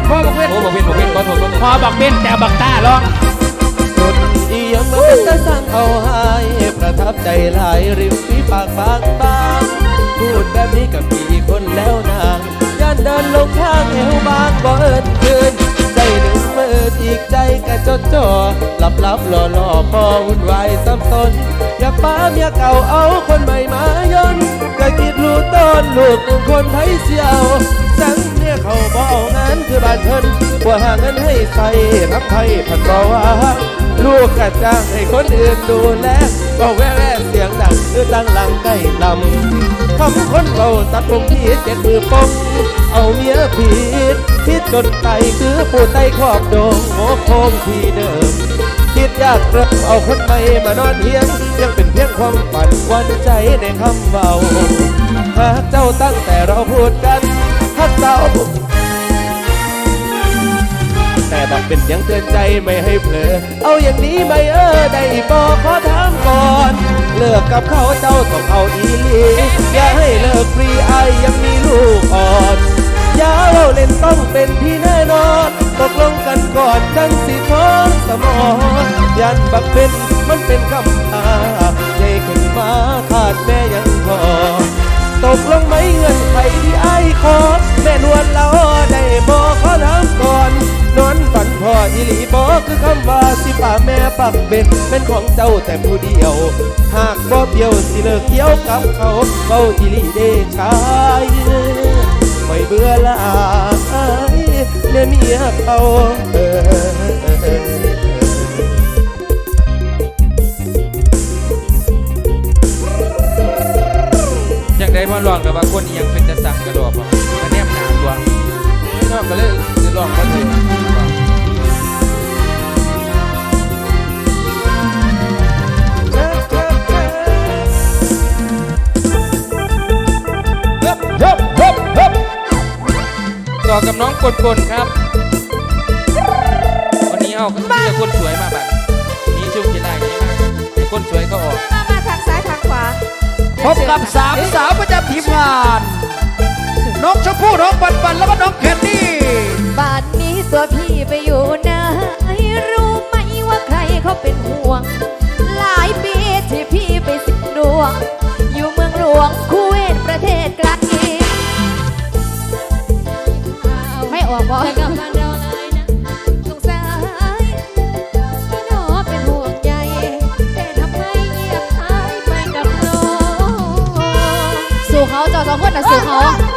นพ่อบักเว้นโอ้บอกเพี้ยนบอกเพี้ยนขอโทษขอโทษพ่อบักเว้นแต่บักตาร้องสุดเอียงมันเป็นตะสั่งเอาให้ประทับใจหลายริมฝีปากบางบางพูดแบบนี้กับพี่คนแล้วนางย่านเดินลงข้างเอวบางบ่เอินคืนใจหนึ่งมืออีกใจกะจดจ่อหลับหลับหล่อหล่อพอวุ่นวายสับสนอย่าป้าเมียเก่าเอาคนใหม่มายนก็คิดรู้ต้นลูกหนึ่งคนไทยเสียว สังเนี่ยเขาบเอางานคือบ้านเพิ่นบ่หาเงินให้ใส่รับไทยพันบ่ว่าลูกกะจ้างให้คนอื่นดูแลก็แว่แว่เสียงดังคือตั้งหลังใกล้ลำคำคนเราตัดผมที่เจ็ดมือปงเอาเมียผิดผิดจนไตคือผู้ไตครอบโดงโงโคงที่เดิมคิดยากเริ่มเอาคนใหม่มานอนเฮียงยังเป็นเพียงความฝันวันใจในคำเบาหากเจ้าตั้งแต่เราพูดกัน ฮักเจ้า แต่บักเป็นยังเตือนใจไม่ให้เผลอ เอาอย่างนี้ไหมเออได้บอกขอถามก่อน เลิกกับเขาเจ้าต้องเอาอีหลี อย่าให้เลิกฟรีไอยังมีลูกอ่อนอย่าเราเล่นต้องเป็นพี่แน่นอนตกลงกันก่อนจังสิท้องสมองยันบักเป็นมันเป็นคำตาใจขึ้นมาขาดแม่ยังพอตกลงไม ขอแม่นวลเราได้บอกขอถามก่อน นอนฝันพ่ออีหลีบอกคือคำว่าสิป่าแม่ปักเป็นเป็นของเจ้าแต่ผู้เดียว หากบ่เบี้ยวสิเลิกเกี่ยวกับเขาเบาอีหลีเด้ชายไม่เบื่อหลายเนื้ยเมียเขาเออ ลองกับว่าคนยังเป็นจะสั่งกระโดดบ่มาแนมหนาตัวชอบก็เลยจะลองมาถึงต่อกับน้องกลกลครับ วันนี้เอาก็มีแต่คนสวยมาแบบนี้ช่วงที่ได้นี้มาคนสวยก็ออก พบกับสามสาวประจำทีมงาน น้องชมพู่น้องปันปันแล้วก็น้องแคนดี้บ้านนี้ตัวพี่ไปอยู่ไหนรู้ไหมว่าใครเขาเป็นห่วง หลายปีที่พี่ไปสิงดวง อยู่เมืองหลวงคูเวตประเทศไกลไม่ออกบอกั เจอ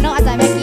know, as I make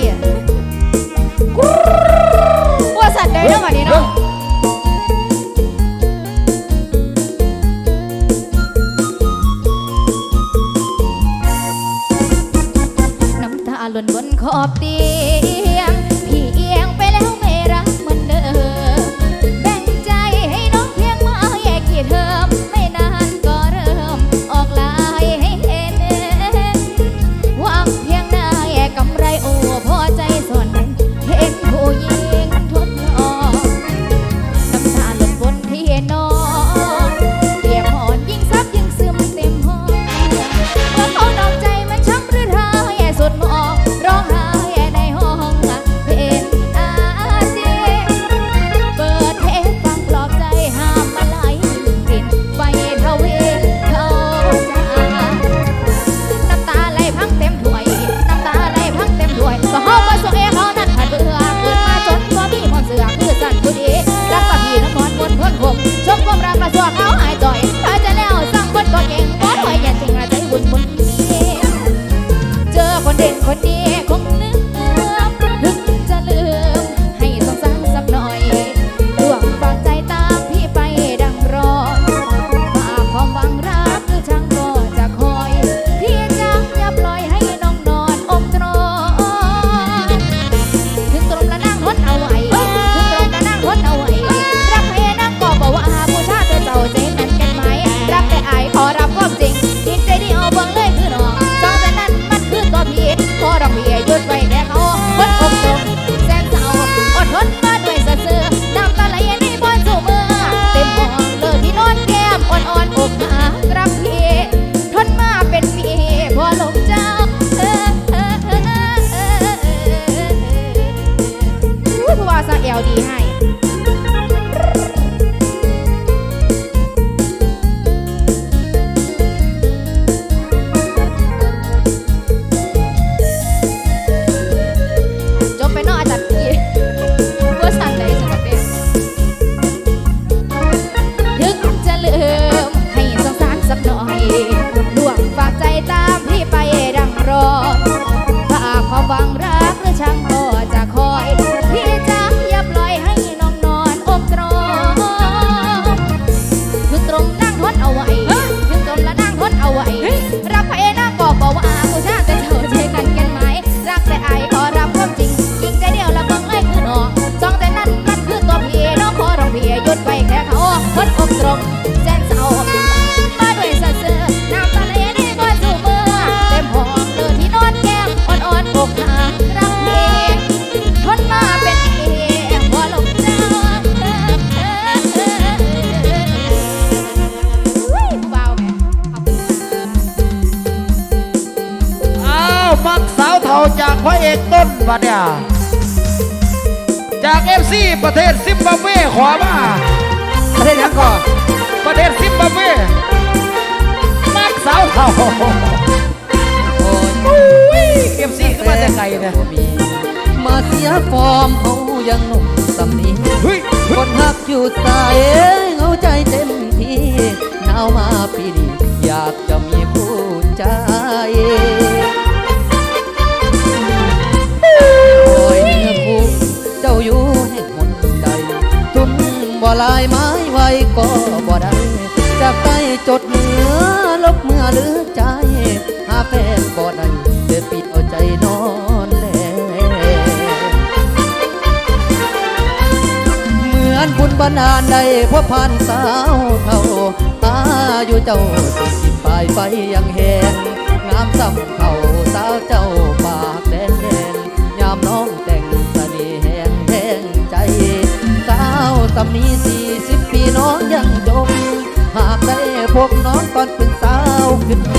มักสาวเทาจากพระเอกต้นบัดเาจากเอฟซีประเทศซิมบับเวขวามาประเทศยังก่อนประเทศซิมบับเวมักสาวเทาเอฟซีก็มาจากไกลนะมาเสียฟอร์มเขายังหนุ่มสำนีคนหักอยู่ตายเงาใจเต็มที่หนาวมาปีนี้อยากจะมีผู้ใจ ลายไม้ไว้ก็บ่ได้จะไปจดเหนือลบเมื่อหรือใจ หาแฟนบ่ได้เดืปิดเอาใจนอนแลเหมือนคุณบรรดาลไดพบผ่านสาวเท่าตาอยู่เจ้าสิบปลายไฟยังแหงงามซ้ำเขาสาวเจ้า มีสี่สิบปีน้องยังจม หากได้พบน้องตอนเป็นสาวขึ้น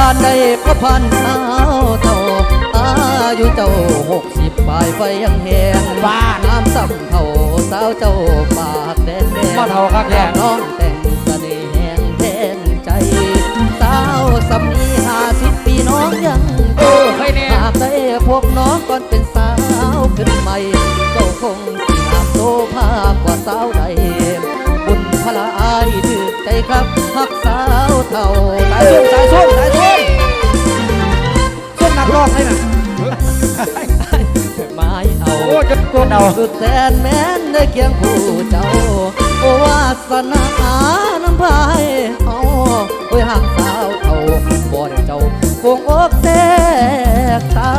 านได้พบพันสาวเท่าอายุเจ้าหกสิบปลายไฟยังแหงบ้านน้ำซ้ำเท่าสาวเจ้าปากแดงแดงบ่เท่าครับแดงน้องแต่งเสน่ห์แห่งแทงใจ สาวสำนีห้าสิบปีน้องยังเออเคยแน่หากได้พบน้องก่อนเป็นสาวขึ้นใหม่ เจ้าคงสิงามโตภาพกว่าสาวใดบุญพลาอายถือใจครับหักสาวเท่าสายส้มสายส้มสาย กูเดาสุดแสนแม้นได้เคียงผู้เจ้าวาสนาน้ำพายเอาโอ้หักงสาวเอาบ่อเจ้าคงอกแตกตา